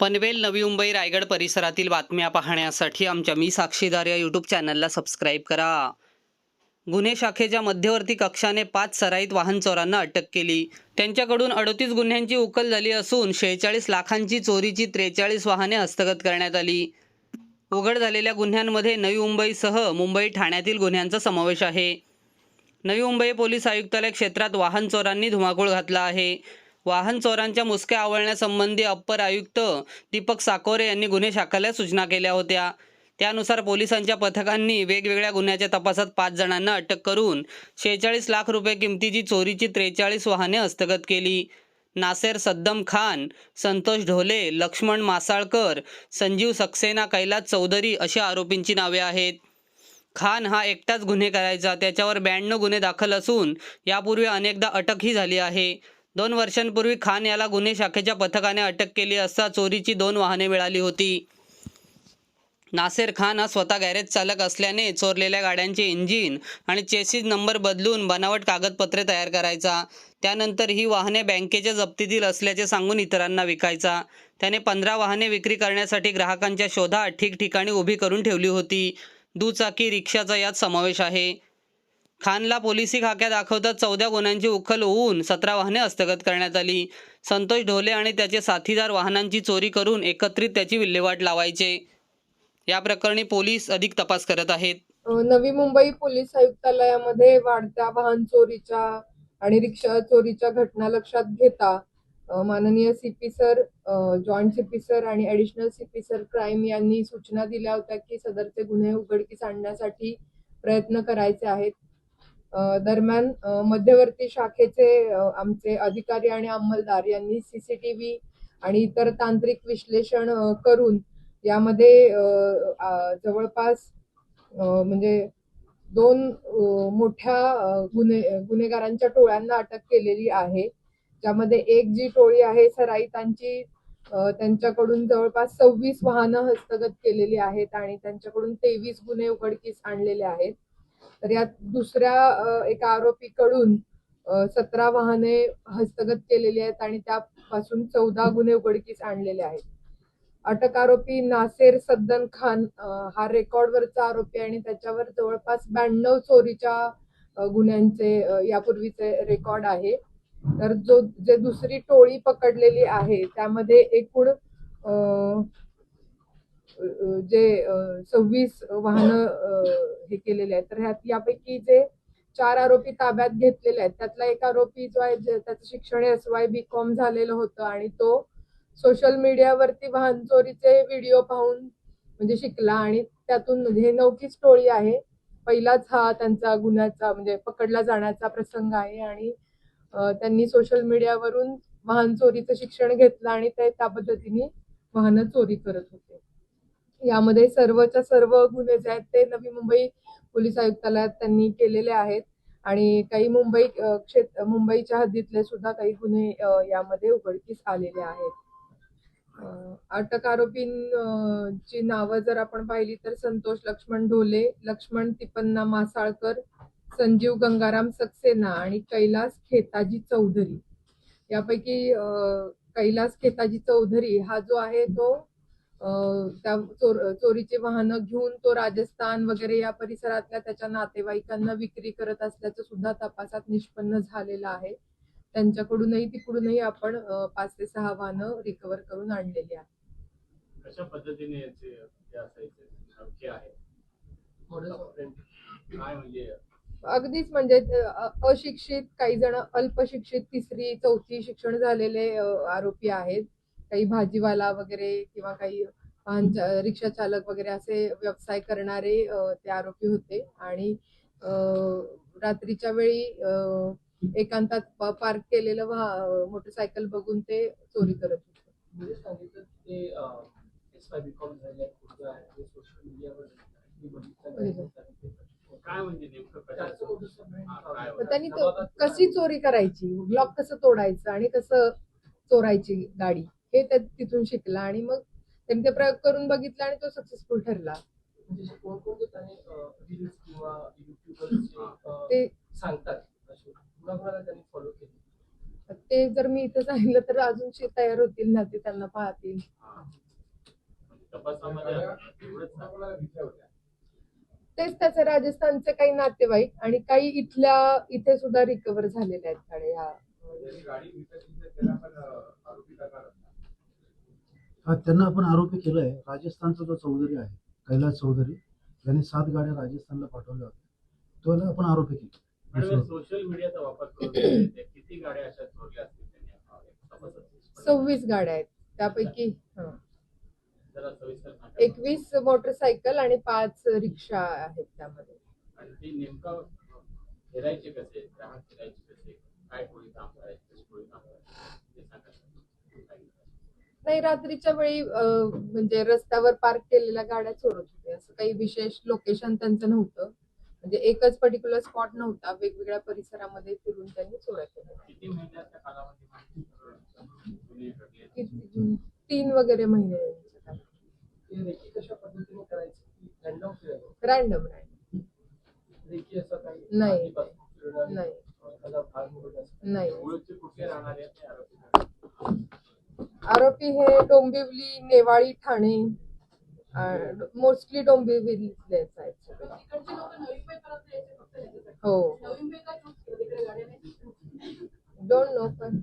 पनवेल नवी मुंबई रायगड परिसरातील बातम्या पाहण्यासाठी आमच्या मी साक्षीदार या यूट्यूब चॅनलला सबस्क्राईब करा. गुन्हे शाखेच्या मध्यवर्ती कक्षाने पाच सराईत वाहन चोरांना अटक केली. त्यांच्याकडून अडतीस गुन्ह्यांची उकल झाली असून शेहेचाळीस लाखांची चोरीची त्रेचाळीस वाहने हस्तगत करण्यात आली. उघड झालेल्या गुन्ह्यांमध्ये नवी मुंबईसह मुंबई ठाण्यातील गुन्ह्यांचा समावेश आहे. नवी मुंबई पोलीस आयुक्तालय क्षेत्रात वाहन चोरांनी धुमाकूळ घातला आहे. वाहन चोरांच्या मुसक्या आवळण्यासंबंधी अप्पर आयुक्त दीपक साकोरे यांनी गुन्हे शाखेला सूचना केल्या होत्या. त्यानुसार पोलिसांच्या पथकांनी वेगवेगळ्या गुन्ह्याच्या तपासात पाच जणांना अटक करून शेहेचाळीस लाख रुपये किमतीची चोरीची त्रेचाळीस वाहने हस्तगत केली. नासेर सद्दम खान संतोष ढोले लक्ष्मण मासाळकर संजीव सक्सेना कैलास चौधरी अशा आरोपींची नावे आहेत. खान हा एकटाच गुन्हे करायचा त्याच्यावर ब्याण्णव गुन्हे दाखल असून यापूर्वी अनेकदा अटकही झाली आहे. दोन वर्षांपूर्वी खान याला गुन्हे शाखेच्या पथकाने अटक केली असता चोरीची दोन वाहने मिळाली होती. नासेर खान हा स्वतः गॅरेज चालक असल्याने चोरलेल्या गाड्यांचे इंजिन आणि चेसिस नंबर बदलून बनावट कागदपत्रे तयार करायचा. त्यानंतर ही वाहने बँकेच्या जप्तीतील असल्याचे सांगून इतरांना विकायचा. त्याने पंधरा वाहने विक्री करण्यासाठी ग्राहकांच्या शोधात ठिकठिकाणी उभी करून ठेवली होती. दुचाकी रिक्षाचा यात समावेश आहे. खानला पोलिसी खाक्या दाखवतात चौदा गुन्ह्यांची उखल होऊन सतरा वाहने हस्तगत करण्यात आली. संतोष ढोले आणि त्याचे साथीदार वाहनांची चोरी करून एकत्रित त्याची विल्हेवाट लावायचे. या प्रकरणी पोलीस अधिक तपास करत आहेत. नवी मुंबई पोलीस आयुक्तालयामध्ये वाढत्या वाहन चोरीच्या आणि रिक्षा चोरीच्या घटना लक्षात घेता माननीय CP sir joint CP sir आणि ऍडिशनल सीपी सर क्राईम यांनी सूचना दिल्या होत्या की सदरचे गुन्हे उघडकीस आणण्यासाठी प्रयत्न करायचे आहेत. दरम्यान मध्यवर्ती शाखेचे आमचे अधिकारी आणि अंमलदार यांनी सीसीटीव्ही आणि इतर तांत्रिक विश्लेषण करून यामध्ये जवळपास म्हणजे दोन मोठ्या गुन्हे गुन्हेगारांच्या टोळ्यांना अटक केलेली आहे. ज्यामध्ये एक जी टोळी आहे सराईतांची त्यांच्याकडून जवळपास सव्वीस वाहनं हस्तगत केलेली आहेत आणि त्यांच्याकडून तेवीस गुन्हे उघडकीस आणलेले आहेत. तर यात दुसऱ्या एका आरोपीकडून सतरा वाहने हस्तगत केलेली आहेत आणि त्यापासून चौदा गुन्हे उघडकीस आणलेले आहेत. अटक आरोपी नासेर सद्दन खान हा रेकॉर्डवरचा आरोपी आहे आणि त्याच्यावर जवळपास ब्याण्णव चोरीच्या गुन्ह्यांचे यापूर्वीचे रेकॉर्ड आहे. तर जो जे दुसरी टोळी पकडलेली आहे त्यामध्ये एकूण जे सव्वीस वाहनं हे केलेले आहेत. तर ह्यात यापैकी जे चार आरोपी ताब्यात घेतलेले आहेत त्यातला एक आरोपी जो आहे त्याचं शिक्षण एस वाय बी कॉम झालेलं होतं आणि तो सोशल मीडियावरती वाहन चोरीचे व्हिडिओ पाहून म्हणजे शिकला आणि त्यातून म्हणजे हे नौकीच टोळी आहे. पहिलाच हा त्यांचा गुन्ह्याचा म्हणजे पकडला जाण्याचा प्रसंग आहे आणि त्यांनी सोशल मीडियावरून वाहन चोरीचं शिक्षण घेतलं आणि ते त्या पद्धतीने वाहनं चोरी करत होते. यामध्ये सर्वच्या सर्व गुन्हे जे आहेत ते नवी मुंबई पोलीस आयुक्तालयात त्यांनी केलेले आहेत. आणि काही मुंबई क्षेत्र मुंबईच्या हद्दीतले सुद्धा काही गुन्हे यामध्ये उघडकीस आलेले आहेत. अटक आरोपींची नावं जर आपण पाहिली तर संतोष लक्ष्मण ढोले लक्ष्मण तिपन्ना मासाळकर संजीव गंगाराम सक्सेना आणि कैलास खेताजी चौधरी. यापैकी कैलास खेताजी चौधरी हा जो आहे तो त्या चोर चोरीची वाहनं घेऊन तो राजस्थान वगैरे या परिसरातल्या त्याच्या नातेवाईकांना विक्री करत असल्याचं सुद्धा तपासात निष्पन्न झालेलं आहे. त्यांच्याकडूनही तिकडूनही आपण पाच ते सहा वाहनं रिकवर करून आणलेली आहेत. कशा पद्धतीने याचे असायचे नक्की आहे? काय म्हणजे? अगदीच म्हणजे अशिक्षित काही जण अल्पशिक्षित तिसरी चौथी शिक्षण झालेले आरोपी आहेत. काही भाजीवाला वगैरे किंवा काही रिक्षा चालक वगैरे असे व्यवसाय करणारे ते आरोपी होते. आणि अ, रात्रीच्या वेळी एकांतात पार्क केलेलं वाह- मोटरसायकल बघून ते चोरी करत होते. म्हणजे म्हणजे हा, त्यांनी तो कशी चोरी करायची? ब्लॉक कसं तोडायचं आणि कसं चोरायची गाडी? हे त्या तिथून शिकला आणि मग त्यांनी ते प्रयोग करून बघितला आणि तो सक्सेसफुल ठरला. म्हणजे ते सांगतात ते जर मी इथं सांगितलं तर अजून तयार होतील ना ते त्यांना पाहतील. हा. म्हणजे. तेच त्याचे राजस्थानचे काही नातेवाईक आणि काही इथल्या इथे सुद्धा रिकवर झालेले आहेत. गाड्या ह्या हा त्यांना आपण आरोपी केलाय राजस्थानचा जो चौधरी आहे कैलास चौधरी यांनी सात गाड्या राजस्थानला पाठवल्या होत्या. त्याला आपण आरोपी केले. सोशल मीडियाचा वापर किती गाड्या अशा चोरल्या असतील त्यांनी? अं, तपासात सव्वीस गाड्या आहेत. त्यापैकी हं. एकवीस मोटरसायकल आणि पाच रिक्षा आहेत त्यामध्ये. आणि ते नेमकं फिरायचे कसे? ग्राहक फिरायचे कसे? काय नाही रात्रीच्या वेळी म्हणजे रस्त्यावर पार्क केलेल्या गाड्या चोरत होते. असं काही विशेष लोकेशन त्यांचं नव्हतं. म्हणजे एकच पर्टिक्युलर स्पॉट नव्हता. वेगवेगळ्या परिसरामध्ये फिरून त्यांनी चोऱ्या केल्या. तीन वगैरे महिने ते रेकी कशा पद्धतीने करायचं? रॅन्डम रॅन्डम नाही. नाही. एखादा भाग मोडत असतो नाही मूळचे कुठे राहणारे आहेत ते आरोपी हे डोंबिवली नेवाळी ठाणे मोस्टली आहेत सगळे. हो. डोंट नो पण.